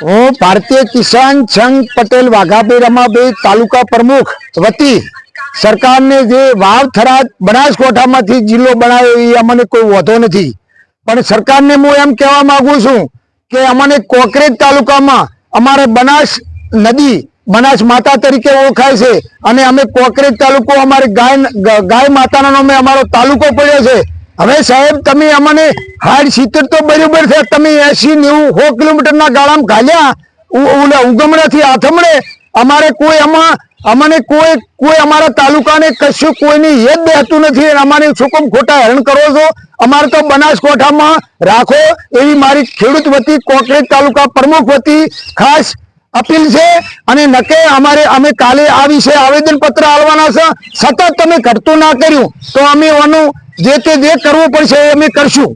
હું ભારતીય કિસાન સંઘ પટેલ વાઘાભાઈ રમાભાઈ તાલુકા પ્રમુખ વતી સરકારને જે વાવ થરાદ બનાસકાંઠામાંથી જિલ્લો બનાવ્યો એ અમને કોઈ વધો નથી. પણ સરકારને હું એમ કહેવા માંગુ છું કે અમને કોકરેજ તાલુકામાં અમારે બનાસ નદી, બનાસ માતા તરીકે ઓળખાય છે અને અમે કોકરેજ તાલુકો અમારી ગાય ગાય માતાના નામે અમારો તાલુકો પડ્યો છે. હવે સાહેબ, તમે અમને હાડ સિત્તેર તો બરોબર છે, તમે એસી નેવું સો કિલોમીટરના ગાળામાં ઘાલ્યા ઉ- ઉલે આથમણે અમારે કોઈ એમાં અમને કોઈ કોઈ અમારા તાલુકાને કશું કોઈની હેત બેહતું નથી અમારે શું ખોટા હેરણ કરો છો. અમારે તો બનાસકાંઠામાં રાખો, એવી મારી ખેડૂત વતી, કોકરેજ તાલુકા પ્રમુખ વતી ખાસ અપીલ છે અને નકે અમારે, અમે કાલે આ વિશે આવેદનપત્ર આવવાના છે. સતત તમે ઘટતું ના કર્યું. તો અમે આનું જે તે જે કરવું પડશે એ અમે કરશું.